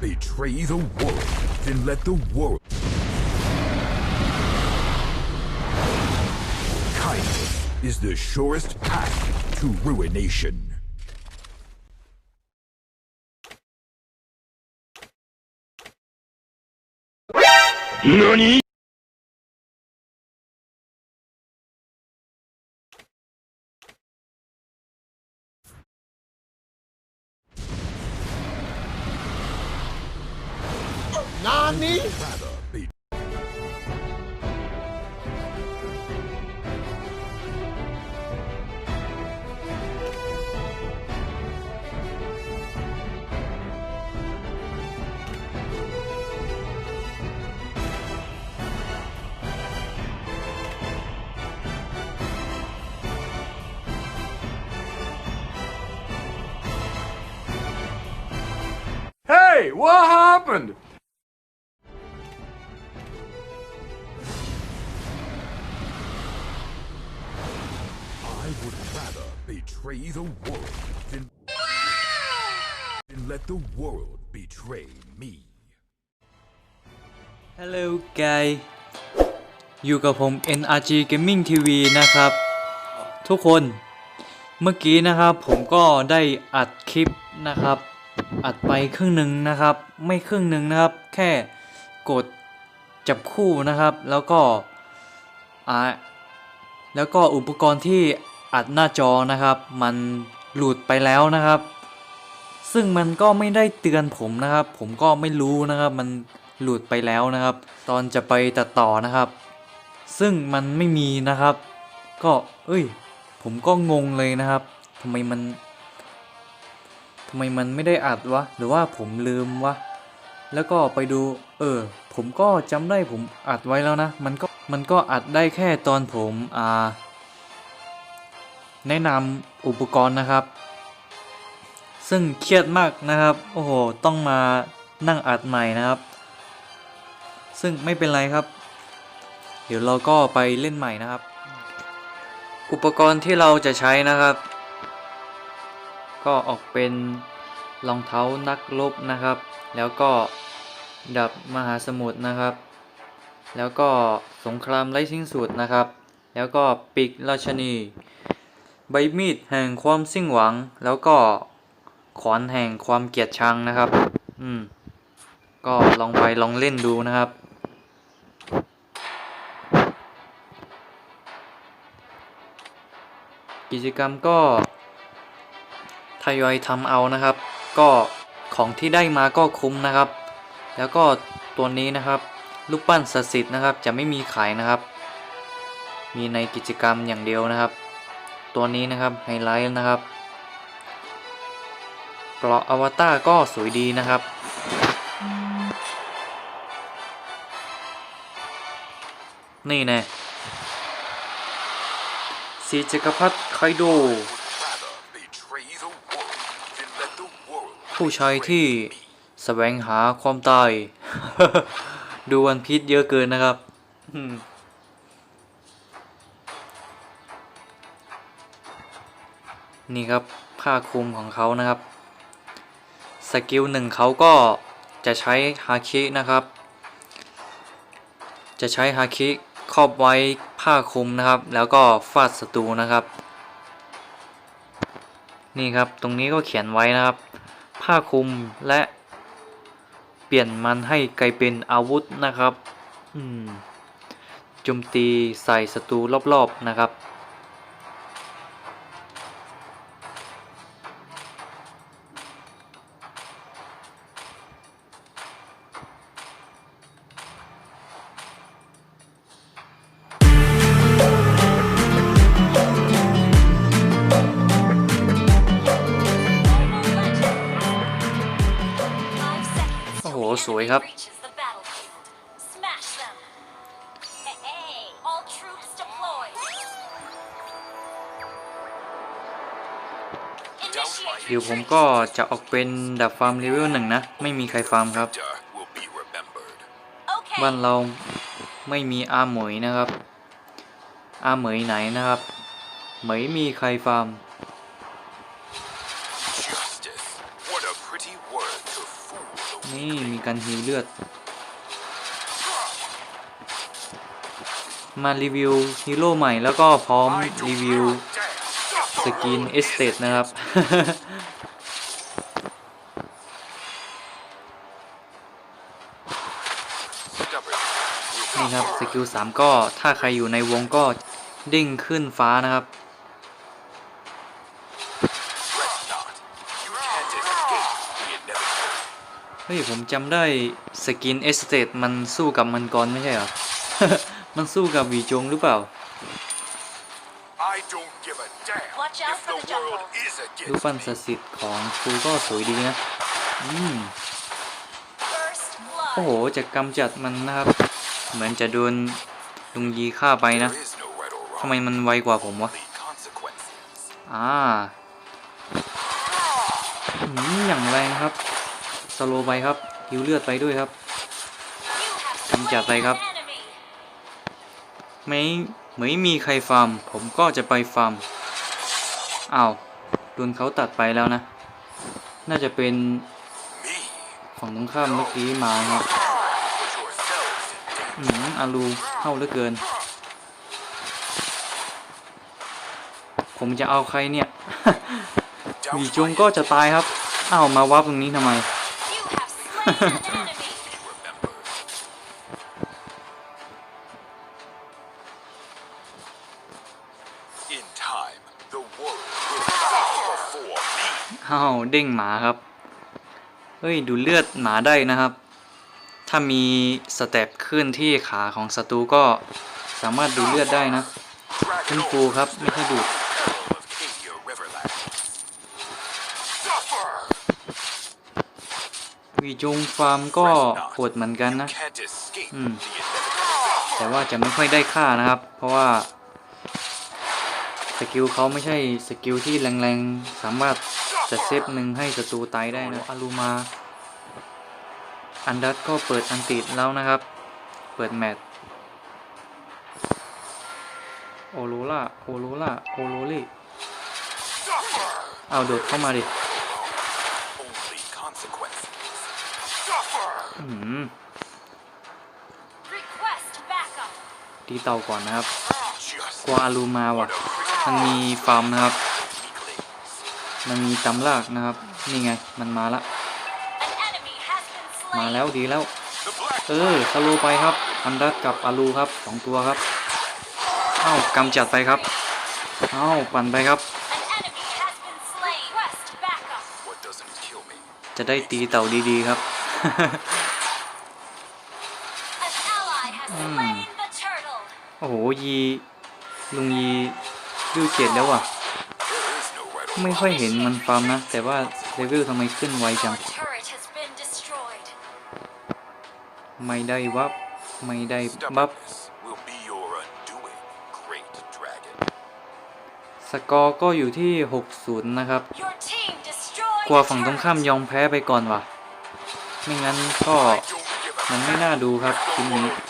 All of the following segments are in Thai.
Betray the world, then let the world. Kindness is the surest path to ruination. 何 Rather be เฮ้ย what happened let the world betray me. Hello guys อยู่กับผม NRG Gaming TV นะครับ ทุกคนเมื่อกี้นะครับผมก็ได้อัดคลิปนะครับ อัดไปครึ่งหนึ่งนะครับ ไม่ครึ่งหนึ่งนะครับ แค่กดจับคู่นะครับ แล้วก็อ่าแล้วก็อุปกรณ์ที่อัดหน้าจอนะครับ มันหลุดไปแล้วนะครับ ซึ่งมันก็ไม่ได้เตือนผมนะครับ ผมก็ไม่รู้นะครับ มันหลุดไปแล้วนะครับ ตอนจะไปตัดต่อนะครับ ซึ่งมันไม่มีนะครับ ก็ เอ้ย ผมก็งงเลยนะครับทำไมมันทำไมมันไม่ได้อัดวะ หรือว่าผมลืมวะ แล้วก็ไปดู เออ ผมก็จำได้ผมอัดไว้แล้วนะ มันก็ มันก็อัดได้แค่ตอนผม อ่า แนะนำอุปกรณ์นะครับ ซึ่งเครียดมากนะครับ โอ้โห ต้องมานั่งอัดใหม่นะครับ ซึ่งไม่เป็นไรครับ เดี๋ยวเราก็ไปเล่นใหม่นะครับ อุปกรณ์ที่เราจะใช้นะครับ ก็ออกเป็นรองเท้านักรบนะครับ แล้วก็ดับมหาสมุทรนะครับ แล้วก็สงครามไร้สิ้นสุดนะครับ แล้วก็ปีกราชนี ใบมีดแห่งความสิ้นหวัง แล้วก็ ขวานแห่งความเกลียดชังนะครับ อืม ก็ลองไปลองเล่นดูนะครับ กิจกรรมก็ทยอยทำเอานะครับ ก็ของที่ได้มาก็คุ้มนะครับ แล้วก็ตัวนี้นะครับรูปปั้นศักดิ์สิทธิ์นะครับ จะไม่มีขายนะครับ มีในกิจกรรมอย่างเดียวนะครับ ตัวนี้นะครับไฮไลท์นะครับ เกราะอวตารก็สวยดีนะครับ นี่แน่สีจักรพรรดิไคโดผู้ชายที่แสวงหาความตาย ดูวันพีชเยอะเกินนะครับนี่ครับผ้าคลุมของเขานะครับ สกิลหนึ่งเขาก็จะใช้ฮาคินะครับ จะใช้ฮาคิครอบไว้ผ้าคลุมนะครับ แล้วก็ฟาดศัตรูนะครับ นี่ครับตรงนี้ก็เขียนไว้นะครับ ผ้าคลุมและเปลี่ยนมันให้กลายเป็นอาวุธนะครับ อืมจมตีใส่ศัตรูรอบๆนะครับ วยครับ เดี๋ยวผมก็จะออกเป็นดับฟาร์มเลเวลหนึ่งนะ ไม่มีใครฟาร์มครับ Victor will be remembered. บ้านเราไม่มีอาเหมยนะครับ อาเหมยไหนนะครับ เหมยมีใครฟาร์ม การฮิวเลือด มารีวิวฮีโร่ใหม่แล้วก็พร้อมรีวิวสกินเอสเตดนะครับ นี่ครับสกิล3ก็ถ้าใครอยู่ในวงก็เด้งขึ้นฟ้านะครับ เฮ้ย ผมจำได้สกินเอสเตดมันสู้กับมันกรไม่ใช่เหรอ มันสู้กับหวีจงหรือเปล่า I don't give a damn Watch out if for the the jungle. world is รูป against ปั้น me. ศักดิ์สิทธิ์ของฟูก็สวยดีนะ อืม First โอ้โห blood. จะกำจัดมันนะครับ เหมือนจะโดนลุงยีฆ่าไปนะ There is no right or ทำไม wrong, มันไวกว่าผมวะ only consequences. อ่าอืมอย่างแรงครับ สโลไปครับฮิวเลือดไปด้วยครับ You have กำจัดไปครับ ไม่ไม่มีใครฟาร์ม ผมก็จะไปฟาร์มอ้าวโดนเขาตัดไปแล้วนะ น่าจะเป็นฝั่งตรงข้ามเมื่อกี้มาครับอืมอารูเข้าเหลือเกิน ผมจะเอาใครเนี่ย วีจงก็จะตายครับ อ้าว มาวับตรงนี้ทำไม อ้าวเด้งหมาครับ เฮ้ย ดูเลือดหมาได้นะครับ ถ้ามีสเต็ปขึ้นที่ขาของศัตรูก็สามารถดูเลือดได้นะ Dragon คุณครูครับ ไม่ใช่ดูด วีจงฟาร์มก็โหดเหมือนกันนะ can't escape Hmm. the inevitable. แต่ว่าจะไม่ค่อยได้ค่านะครับ เพราะว่า สกิลเขาไม่ใช่สกิลที่แรงๆ สามารถจะเซฟหนึ่งให้ศัตรูตายได้นะอารูมา อันดัตก็เปิดอันติดแล้วนะครับ เปิดแมตโอโรล่า โอโรล่า โอโรลี่ เอาโดดเข้ามาดิ ตีเต่าก่อนนะครับ Just กลัวอารูมาว่ะ what a pretty มันมีฟาร์มนะครับ weaklings. มันมีตำลากนะครับ นี่ไง มันมาละ An enemy has been มา slain. แล้วดีแล้ว The black เออสโลว์ไปครับ อันดัตกับอารูครับสองตัวครับเอ้ากำจัดไปครับเอ้าปั่นไปครับ An enemy has been slain. Request backup. what doesn't kill me. จะได้ตีเต่าดีๆครับ ยีลุงยีวิวเจ็ดแล้วอะ ไม่ค่อยเห็นมันฟาร์มนะ แต่ว่าเลเวลทำไมขึ้นไวจัง ไม่ได้วับ ไม่ได้บับสกอร์ก็อยู่ที่ 60 นะครับ กลัวฝั่งตรงข้ามยองแพ้ไปก่อนวะไม่งั้นก็มันไม่น่าดูครับทีมนี้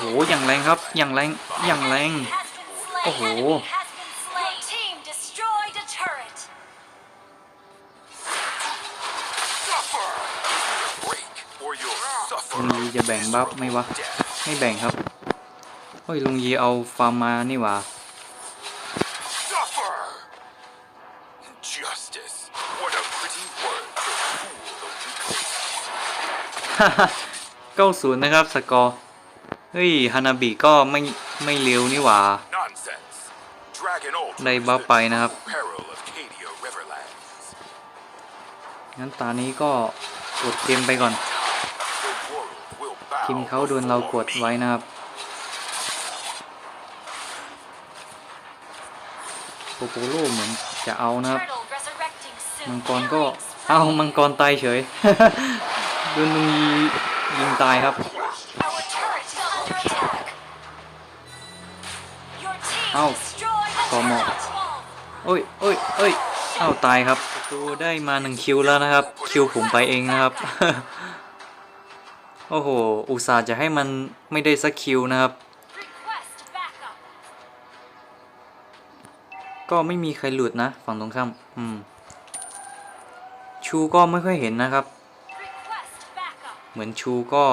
โอ้โห อย่างแรงครับ อย่างแรง อย่างแรง Has been slain. Oh. Enemy has been slain. Your team destroyed a turret. suffer. Break or you'll suffer. ลุงยีจะแบ่งบัฟไหมวะ Death. ไม่แบ่งครับ เฮ้ย ลุงยีเอาฟาร์มมานี่หว่า Suffer. Justice. What a pretty word to fool the weakling. 90นะครับ สกอร์ เฮ้ยฮานาบิก็ไม่ไม่เร็วนี่หว่า Nonsense. Dragon Ultra ได้ is บัฟ the ไปนะครับ true peril of Cadia Riverlands. งั้นตานี้ก็กดเกมไปก่อน The world will bow ทีมเขาโดนเรากด before me. ไว้นะครับโปโปโลเหมือนจะเอานะครับ Turtle resurrecting soon. มังกรก็ Killing ไปเอามังกรตายเฉย โดนลุงยียิงตายครับ Your team Ow. destroyed the Come on. turret. โอ้ยโอ้ยโอ้ยเอ้าตายครับดูได้มาหนึ่งคิวแล้วนะครับ คิวผมไปเองนะครับ โอ้โห อุตส่าห์จะให้มันไม่ได้สักคิวนะครับ Request backup. ก็ไม่มีใครหลุดนะ ฝั่งตรงข้าม อืม ชูก็ไม่ค่อยเห็นนะครับ Request backup. เหมือนชูก็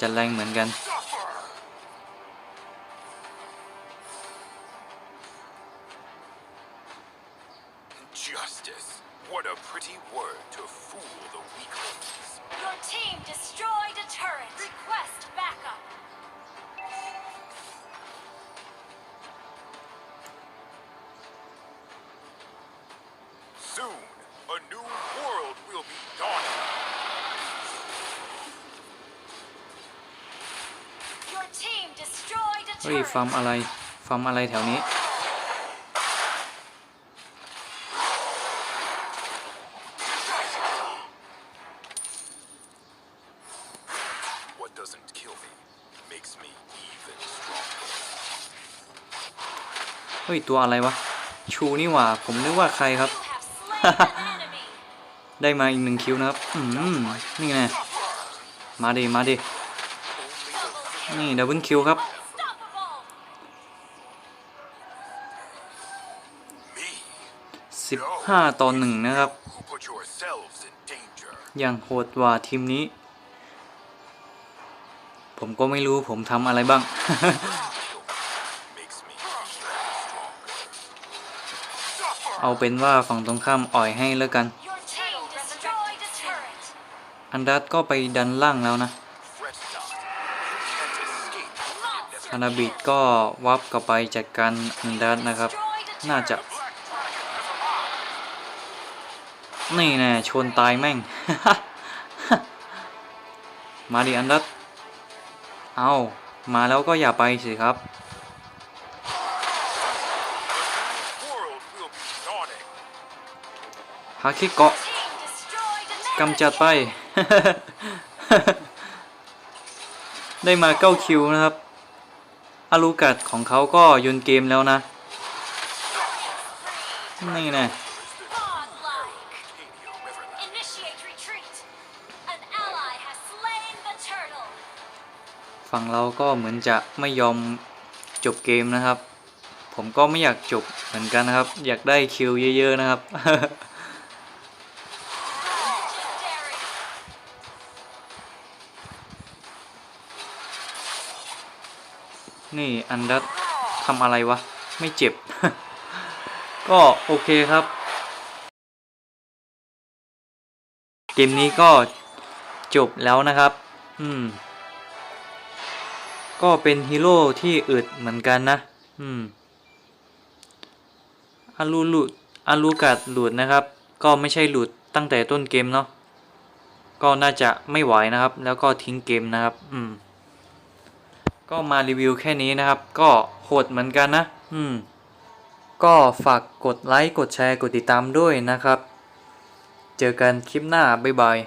จะแรงเหมือนกัน to fool the weaklings. Your team destroyed a turret. Request backup. Soon, a new world will be dawning. Your team destroyed a เฮ้ย turret. ฟาร์มอะไร ฟาร์มอะไรแถวนี้ ฮ้ย ตัวอะไรวะ ชูนี่หว่า ผมนึกว่าใครครับ ได้มาอีกหนึ่งคิวนะครับ อืม นี่ไงมาดิมาดินี่ดับเบิลคิวครับ Unstoppable. Me, 15ต่อหนึ่งนะครับ อย่างโหดว่าทีมนี้ ผมก็ไม่รู้ผมทำอะไรบ้าง เอาเป็นว่าฝั่งตรงข้ามอ่อยให้แล้วกัน อันดัตก็ไปดันล่างแล้วนะ Fret not. You can't escape. ฮานาบิก็วับกลับไปจัดการอันดัตนะครับ น่าจะ นี่แน่ชนตายแม่ง มาดิอันดัตเอามาแล้วก็อย่าไปสิครับ ฮาคิเกาะกำจัดไป ได้มาเก้าคิวนะครับ อารูกัดของเขาก็ยนเกมแล้วนะ นี่น่ Godlike. Titanium Riverland. Initiate retreat. An ally has slain the turtle. ฝั่งเราก็เหมือนจะไม่ยอมจบเกมนะครับ ผมก็ไม่อยากจบเหมือนกันนะครับ อยากได้คิวเยอะ ๆ นะครับ นี่อันดัตทำอะไรวะ ไม่เจ็บ ก็โอเคครับ เกมนี้ก็จบแล้วนะครับ อืม ก็เป็นฮีโร่ที่อึดเหมือนกันนะ อืมอารูหลุดอารูกัดหลุดนะครับ ก็ไม่ใช่หลุดตั้งแต่ต้นเกมเนาะ ก็น่าจะไม่ไหวนะครับ แล้วก็ทิ้งเกมนะครับ อืม ก็มารีวิวแค่นี้นะครับ ก็โหดเหมือนกันนะ อืม ก็ฝากกดไลค์ กดแชร์ กดติดตามด้วยนะครับ เจอกันคลิปหน้า บ๊ายบาย